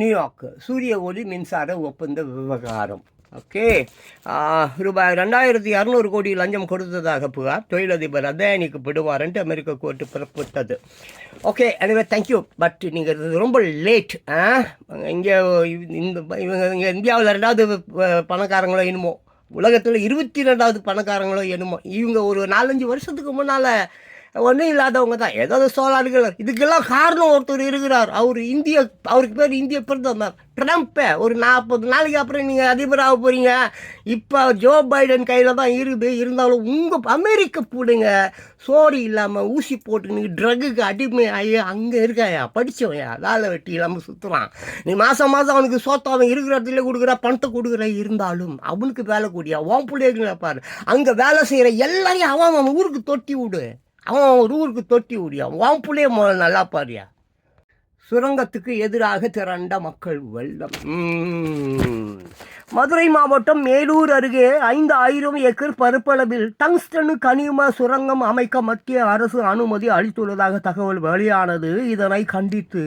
New York சூரிய ஒளி மின்சார ஒப்பந்த விவகாரம். ஓகே ரூபாய் ரெண்டாயிரத்தி இரநூறு கோடி லஞ்சம் கொடுத்ததாக புகார். தொழிலதிபர் அதானிக்கு விடுவார்ன்ட்டு அமெரிக்க கோர்ட்டு பிறப்பித்தது. ஓகே எனவே தேங்க்யூ பட் நீங்கள் ரொம்ப லேட் இங்கே இந்த இவங்க இங்கே இந்தியாவில் ரெண்டாவது பணக்காரங்களோ என்னமோ? உலகத்தில் இருபத்தி ரெண்டாவது பணக்காரங்களோ என்னமோ? இவங்க ஒரு நாலஞ்சு வருஷத்துக்கு முன்னால் ஒன்றும் இல்லாதவங்க தான். ஏதாவது சோழர்கள் இதுக்கெல்லாம் காரணம் ஒருத்தர் இருக்கிறார். அவர் இந்திய அவருக்கு பேர் இந்திய பிரதமர். ட்ரம்ப்பை. ஒரு நாற்பது நாளைக்கு அப்புறம் நீங்கள் அதிபராக போகிறீங்க இப்போ ஜோ பைடன் கையில் தான் இருக்குது. இருந்தாலும் உங்கள் அமெரிக்க பிடுங்க சோறு இல்லாமல் ஊசி போட்டு ட்ரக்குக்கு அடிமை ஆகி அங்கே இருக்காயா? படித்தவயா வேலை வெட்டி இல்லாமல் சுற்றுறான் நீ மாதம் மாதம் அவனுக்கு சோத்த அவன் இருக்கிற இடத்துல கொடுக்குற பணத்தை கொடுக்குற இருந்தாலும் அவனுக்கு வேலை கூடியா? உன் பிள்ளைகளை பாரு. அங்கே வேலை செய்கிற எல்லாரையும் அவன் அவன் ஊருக்கு தொட்டி விடு. அவன் ஒரு ஊருக்கு தொட்டி விடியா உன் பிள்ளைய முதல்ல நல்லா பாரியா. சுரங்கத்துக்கு எதிராக திரண்ட மக்கள் வெள்ளம். மதுரை மாவட்டம் மேலூர் அருகே ஐந்து ஆயிரம் ஏக்கர் பரப்பளவில் டங்ஸ்டன் கனிம சுரங்கம் அமைக்க மத்திய அரசு அனுமதி அளித்துள்ளதாக தகவல் வெளியானது. இதனை கண்டித்து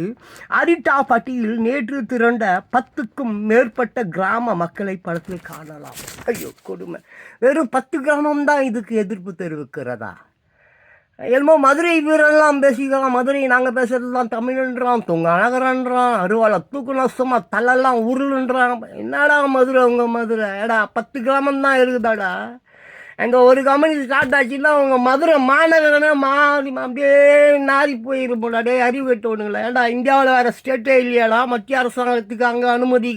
அரிட்டாப்பட்டியில் நேற்று திரண்ட பத்துக்கும் மேற்பட்ட கிராம மக்களை படத்தில் காணலாம். ஐயோ கொடுமை. வெறும் பத்து கிராமம் தான் இதுக்கு எதிர்ப்பு தெரிவிக்கிறதா? என்னமோ மதுரை வீரெல்லாம் பேசிக்கலாம். மதுரை நாங்கள் பேசுறதுலாம் தமிழ்ன்றான் தொங்க அழகரன்றான் அருவாளை தூக்கு சும்மா தலைலாம் உருளுன்றான். என்னடா மதுரை உங்கள் மதுரை? ஏடா பத்து கிராமம் தான் இருக்குதாடா. எங்கள் ஒரு கம்பெனி ஸ்டார்ட் ஆச்சுன்னா அவங்க மதுரை மாநகரனே மாறி அப்படியே நாரி போயிருப்போம் டே அறிவு கட்டணுங்களா ஏன்டா இந்தியாவில் வேறு ஸ்டேட்டே இல்லையாடா. மத்திய அரசாங்கத்துக்கு அங்கே அனுமதி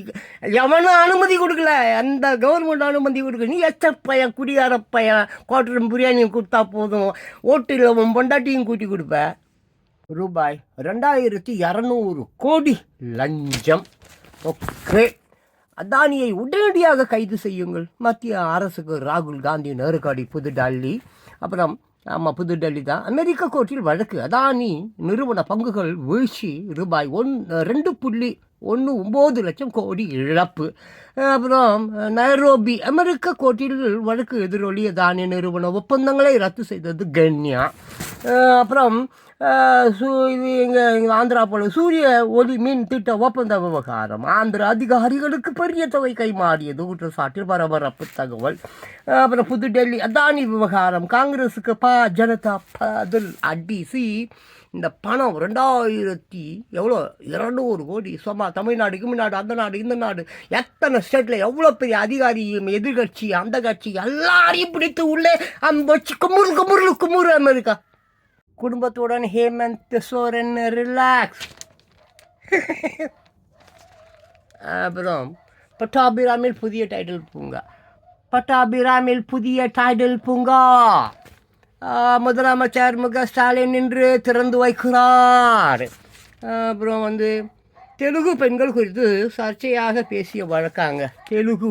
எவனும் அனுமதி கொடுக்கல. எந்த கவர்மெண்ட் அனுமதி கொடுக்கல நீ எச்ச பையன் குடியார பையன். குவாட்டரும் பிரியாணியும் கொடுத்தா போதும். ஓட்டில் உன் பொண்டாட்டியும் கூட்டி கொடுப்பேன் ரூபாய் ரெண்டாயிரத்தி இரநூறு கோடி லஞ்சம். ஓகே அதானியை உடனடியாக கைது செய்யுங்கள். மத்திய அரசுக்கு ராகுல் காந்தி நெருக்கடி புதுடெல்லி அப்புறம் ஆமாம் புதுடெல்லி தான். அமெரிக்க கோர்ட்டில் வழக்கு. அதானி நிறுவன பங்குகள் வீழ்ச்சி ரூபாய் ஒன் ரெண்டு புள்ளி ஒன்று ஒம்பது லட்சம் கோடி இழப்பு. அப்புறம் நைரோபி அமெரிக்க கோட்டில் வழக்கு எதிரொலிய தானிய நிறுவன ஒப்பந்தங்களை ரத்து செய்தது கன்யா. அப்புறம் இது எங்கள் எங்கள் ஆந்திரா போல சூரிய ஒளி மின் திட்ட ஒப்பந்த விவகாரம். ஆந்திர அதிகாரிகளுக்கு பெரிய தொகை கைமாறியது. குற்றச்சாட்டில் பரபரப்பு தகவல். அப்புறம் புதுடெல்லி அதானி விவகாரம். காங்கிரஸுக்கு பா ஜனதா பதில் அடி சி இந்த பணம் ரெண்டாயிரத்தி எவ்வளோ இரநூறு கோடி. சும்மா தமிழ்நாடு தமிழ்நாடு அந்த நாடு இந்த நாடு. எத்தனை ஸ்டேட்டில் எவ்வளோ பெரிய அதிகாரியும் எதிர்கட்சி அந்த கட்சி எல்லாரையும் பிடித்து உள்ளே வச்சு குமுறு குமுறு குமுறு அமெரிக்கா. குடும்பத்துடன் ஹேமந்த் சோரன் ரிலாக்ஸ் அப்புறம் பட்டாபிராமில் புதிய டைட்டில் பூங்கா. பட்டாபிராமில் புதிய டைட்டில் பூங்கா. ஆ, முதலமைச்சர் முக ஸ்டாலின் நின்று திறந்து வைக்கிறார். அப்புறம் வந்து தெலுங்கு பெண்கள் குறித்து சர்ச்சையாக பேசிய வழக்காங்க. தெலுங்கு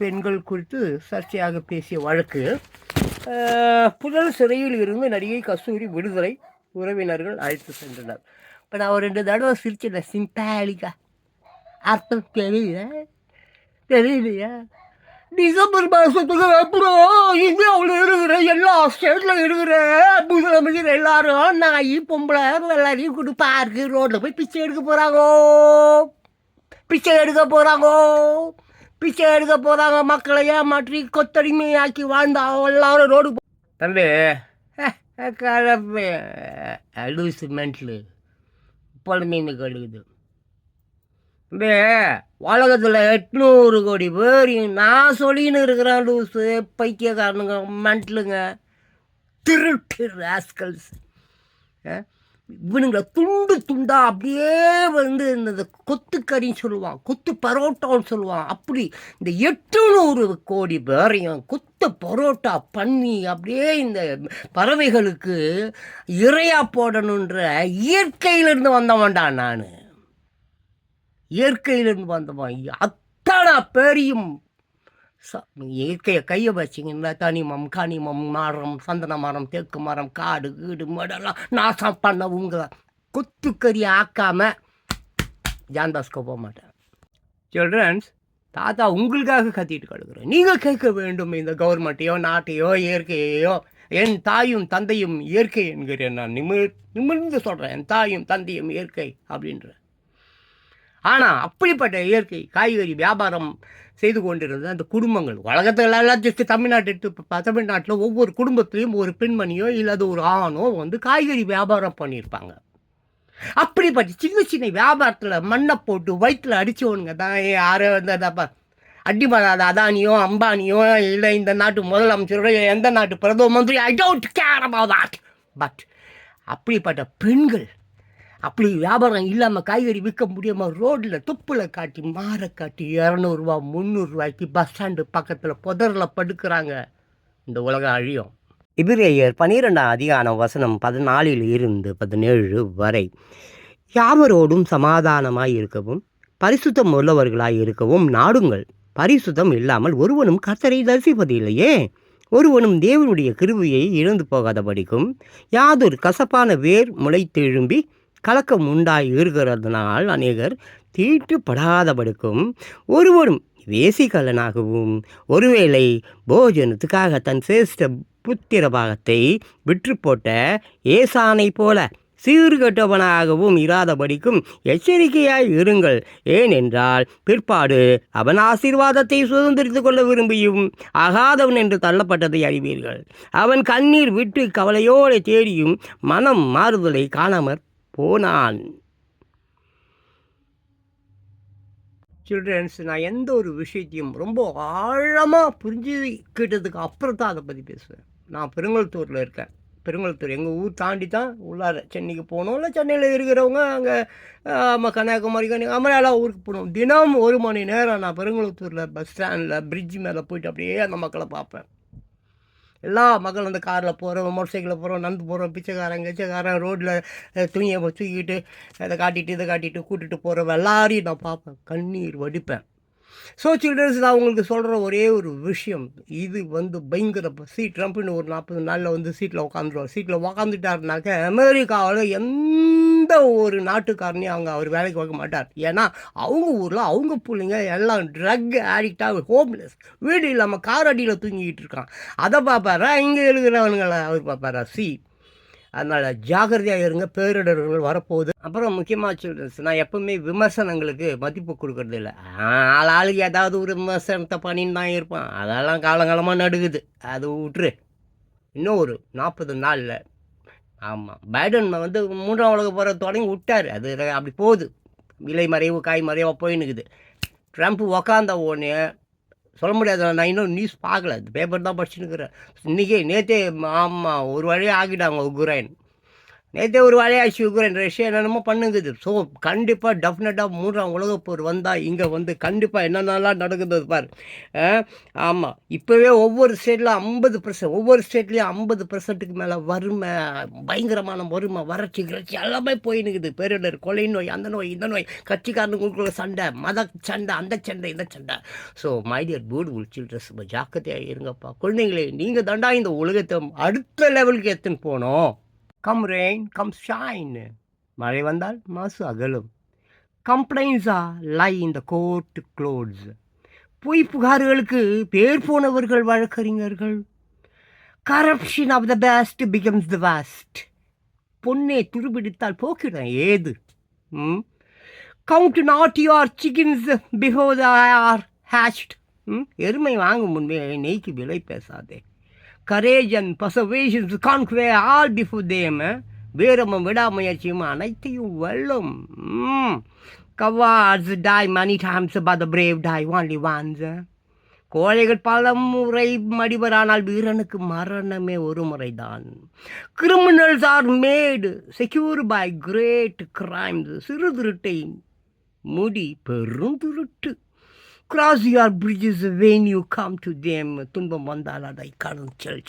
பெண்கள் குறித்து சர்ச்சையாக பேசிய வழக்கு. புதல் புழல் சிறையில் இருந்து நடிகை கஸ்தூரி விடுதலை உறவினர்கள் அழைத்து சென்றனர். இப்போ நான் ஒரு ரெண்டு தடவை சிரிச்சிட்டேன் சிம்பாலிக்கா. அர்த்தம் தெரியல. தெரியலையா? டிசம்பர் மாதத்துக்கு அப்புறம் இந்தியாவில் இருக்கிற எல்லா ஸ்டேட்டில் இருக்கிற முதலமைச்சர் எல்லாரும் நாய் பொம்பளை எல்லாரையும் கொண்டு பார்க்கு ரோட்டில் போய் பிச்சை எடுக்க போகிறாங்கோ பிச்சை எடுக்க போகிறாங்கோ பிச்சை எடுக்க போகிறாங்க மக்களை ஏமாற்றி கொத்தடிமையாக்கி வாழ்ந்தா எல்லாரும் ரோடு தம்பி. கலப்பு. லூசு மென்ட்லு பொழுமீன் கழுகுது தம்பி. உலகத்தில் எட்நூறு கோடி பேர் நான் சொல்லின்னு இருக்கிறேன் லூஸு பைக்கியக்காரனுங்க மண்டலுங்க. திருட்டு ராஸ்கல்ஸ் இவனுங்களை துண்டு துண்டா அப்படியே வந்து இந்த கொத்துக்கறின்னு சொல்லுவான் கொத்து பரோட்டான்னு சொல்லுவான். அப்படி இந்த எட்டுநூறு கோடி பேரையும் கொத்து பரோட்டா பண்ணி அப்படியே இந்த பறவைகளுக்கு இறையா போடணுன்ற இயற்கையிலிருந்து வந்தவன்டா நான். இயற்கையிலிருந்து வந்தவன் அத்தனை பேரையும் ச- இயற்கையை கையை வச்சிங்கன்னா தனிமம் கனிமம் மரம் சந்தன மரம் தேக்கு மரம் காடு கீடு மடெல்லாம் நாசம் பண்ண உங்களை கொத்துக்கறி ஆக்காம ஜான்தாஸ்க்கு போக மாட்டேன். சில்ட்ரன்ஸ் தாத்தா உங்களுக்காக கத்திட்டு கிடக்குறேன் நீங்கள் கேட்க வேண்டும் இந்த கவர்மெண்ட்டையோ நாட்டையோ இயற்கையையோ என் தாயும் தந்தையும் இயற்கை என்கிறேன் நான். நிமிர் நிமிர்ந்து சொல்கிறேன் என் தாயும் தந்தையும் இயற்கை அப்படின்ற ஆனால் அப்படிப்பட்ட இயற்கை காய்கறி வியாபாரம் செய்து கொண்டிருந்த அந்த குடும்பங்கள் உலகத்தில் எல்லாம் ஜஸ்ட் தமிழ்நாட்டு எடுத்து தமிழ்நாட்டில் ஒவ்வொரு குடும்பத்திலையும் ஒரு பெண்மணியோ இல்லாத ஒரு ஆணோ வந்து காய்கறி வியாபாரம் பண்ணியிருப்பாங்க. அப்படிப்பட்ட சின்ன சின்ன வியாபாரத்தில் மண்ணை போட்டு வயிற்றில் அடித்தவனுங்க தான் யாரோ வந்து அதப்பா அடிபடாத அதானியோ அம்பானியோ இல்லை இந்த நாட்டு முதலமைச்சரோ எந்த நாட்டு பிரதம மந்திரி I don't care about that but அப்படிப்பட்ட பெண்கள் அப்படி வியாபாரம் இல்லாமல் காய்கறி விற்க முடியாமல் ரோட்டில் துப்பில் காட்டி மாற காட்டி இரநூறுவா முந்நூறுரூவாய்க்கு பஸ் ஸ்டாண்டு பக்கத்தில் புதரில் படுக்கிறாங்க. இந்த உலகம் அழியும். இபிரேயர் பனிரெண்டாம் அதிகாரம் வசனம் பதினாலில் இருந்து பதினேழு வரை. யாவரோடும் சமாதானமாய் இருக்கவும் பரிசுத்தம் உள்ளவர்களாய் இருக்கவும் நாடுங்கள். பரிசுத்தம் இல்லாமல் ஒருவனும் கர்த்தரை தரிசிப்பதில்லையே. ஒருவனும் தேவனுடைய கிருவியை இழந்து போகாதபடிக்கும் யாதொரு கசப்பான வேர் முளைத்தெழும்பி கலக்கம் உண்டாய் இருக்கிறதுனால் அநேகர் தீட்டுப்படாதபடிக்கும் ஒருவரும் வேசிகலனாகவும் ஒருவேளை போஜனத்துக்காக தன் சிரேஷ்ட புத்திர பாகத்தை விற்று போட்ட ஏசானை போல சீர்கெட்டவனாகவும் இராதபடிக்கும் எச்சரிக்கையாய் இருங்கள். ஏனென்றால் பிற்பாடு அவன் ஆசீர்வாதத்தை சுதந்திரித்து கொள்ள விரும்பியும் ஆகாதவன் என்று தள்ளப்பட்டதை அறிவீர்கள். அவன் கண்ணீர் விட்டு கவலையோடு தேடியும் மனம் மாறுதலை காணாமற் போனான். சில்ட்ரன்ஸ் நான் எந்த ஒரு விஷயத்தையும் ரொம்ப ஆழமாக புரிஞ்சுக்கிட்டதுக்கு அப்புறம் தான் அதை பற்றி பேசுவேன். நான் பெருங்கல்தூரில் இருக்கேன். பெருங்கல்தூர் எங்கள் ஊர் தாண்டி தான் உள்ளார சென்னைக்கு போகணும். இல்லை சென்னையில் இருக்கிறவங்க அங்கே நம்ம கன்னியாகுமரி கன்னியாகுமரி எல்லாம் ஊருக்கு போகணும். தினம் ஒரு மணி நேரம் நான் பெருங்கலத்தூரில் பஸ் ஸ்டாண்டில் பிரிட்ஜ் மேலே போயிட்டு அப்படியே அந்த மக்களை பார்ப்பேன். எல்லா மக்களும் அந்த காரில் போகிறோம் மோட்டர் சைக்கிளில் போகிறோம் நடந்து போகிறோம் பிச்சைக்காரன் கச்சைக்காரன் ரோட்டில் துணியை தூக்கிட்டு அதை காட்டிட்டு இதை காட்டிட்டு கூட்டிகிட்டு போகிறவன் எல்லாரையும் நான் பார்ப்பேன். கண்ணீர் வடிப்பேன். ஸோ சில்ட்ரன்ஸ் நான் உங்களுக்கு சொல்கிற ஒரே ஒரு விஷயம். இது வந்து பயங்கர சீட் ட்ரம்ப்னு ஒரு நாற்பது நாளில் வந்து சீட்டில் உட்காந்துருவார் சீட்டில் உட்காந்துட்டாருனாக்க அமெரிக்காவில் எந்த ஒரு நாட்டுக்காரனையும் அவங்க அவர் வேலைக்கு வைக்க மாட்டார். ஏன்னா அவங்க ஊரில் அவங்க பிள்ளைங்க எல்லாம் ட்ரக் ஆடிக்டாக ஹோம்லெஸ் வீடு இல்லாமல் கார் அடியில் தூங்கிக்கிட்டு இருக்கான். அதை பார்ப்பாரா இங்கே எழுதுகிறவனுங்களை அவர் பார்ப்பாரா சி அதனால் ஜாகிரதையாக இருங்க பேரிடர்கள் வரப்போகுது. அப்புறம் முக்கியமாக சில்ட்ரன்ஸ் நான் எப்பவுமே விமர்சனங்களுக்கு மதிப்பு கொடுக்கறது இல்லை. ஆள் ஆளுக்கு ஏதாவது ஒரு விமர்சனத்தை பண்ணின்னு தான் இருப்பான். அதெல்லாம் காலங்காலமாக நடுக்குது அது விட்டுரு இன்னும் ஒரு நாற்பது நாளில். ஆமாம் பைடன் வந்து மூன்றாம் உலக போகிற தொடங்கி விட்டார். அது அப்படி போகுது. விலை மறைவு காய் மறைவாக போயின்னுக்குது. ட்ரம்ப் உக்காந்த உடனே சொல்ல முடியாது. நான் இன்னும் நியூஸ் பார்க்கல. பேப்பர் தான் படிச்சுன்னுக்கிறேன் இன்றைக்கே நேற்றே ஆமாம் ஒரு வழியாக ஆகிட்டாங்க உக்ரைன். நேற்றே ஒரு வழியாச்சு உக்ரைன் ரஷ்யா என்னென்னமோ பண்ணுங்குது. ஸோ கண்டிப்பாக டெஃபினட்டாக மூன்றாம் உலகப் போர் வந்தால் இங்கே வந்து கண்டிப்பாக என்னென்னலாம் நடக்குது பார். ஆமாம் இப்போவே ஒவ்வொரு ஸ்டேட்டில் ஐம்பது பர்சன்ட் ஒவ்வொரு ஸ்டேட்லேயும் ஐம்பது பர்சன்ட்டுக்கு மேலே வறுமை பயங்கரமான வறுமை வறட்சி கிளர்ச்சி எல்லாமே போயினுக்குது. பேரிடர் கொலை நோய் அந்த நோய் இந்த நோய் கட்சிக்காரனுக்குள்ள சண்டை மத சண்டை அந்த சண்டை இந்த சண்டை. ஸோ மைடியர் பியூட்டிஃபுல் சில்ட்ரன்ஸ் ஜாக்கிரதையாக இருங்கப்பா. குழந்தைங்களே நீங்கள் தாண்டா இந்த உலகத்தை அடுத்த லெவலுக்கு எடுத்துன்னு போனோம். கம் ரெயின் கம் ஷைன் மழை வந்தால் மாசு அகலும். கம்ப்ளைண்ட்ஸா லை இந்த கோர்ட் க்ளோட்ஸ் பொய் புகார்களுக்கு பேர் போனவர்கள் வழக்கறிஞர்கள். Corruption of the best becomes the worst பொண்ணே துருபிடித்தால் போக்கிடும் ஏது? ம்? Count not your chickens before are hatched ம்? எருமை வாங்கும் முன்பே நெய்க்கு விலை பேசாதே. Courage and perseverance conquer all before them வீரமும் விடாமுயற்சியும் அனைத்தையும் வெல்லும். Cowards die many times but the brave die only once. கோழைகள் பல முறை மடிவரானால் வீரனுக்கு மரணமே ஒரு முறைதான். Criminals are made secure by great crimes. சிறு திருட்டை முடி பெரும் திருட்டு. cross your bridges when you come to them. tumba mandala dai karan chal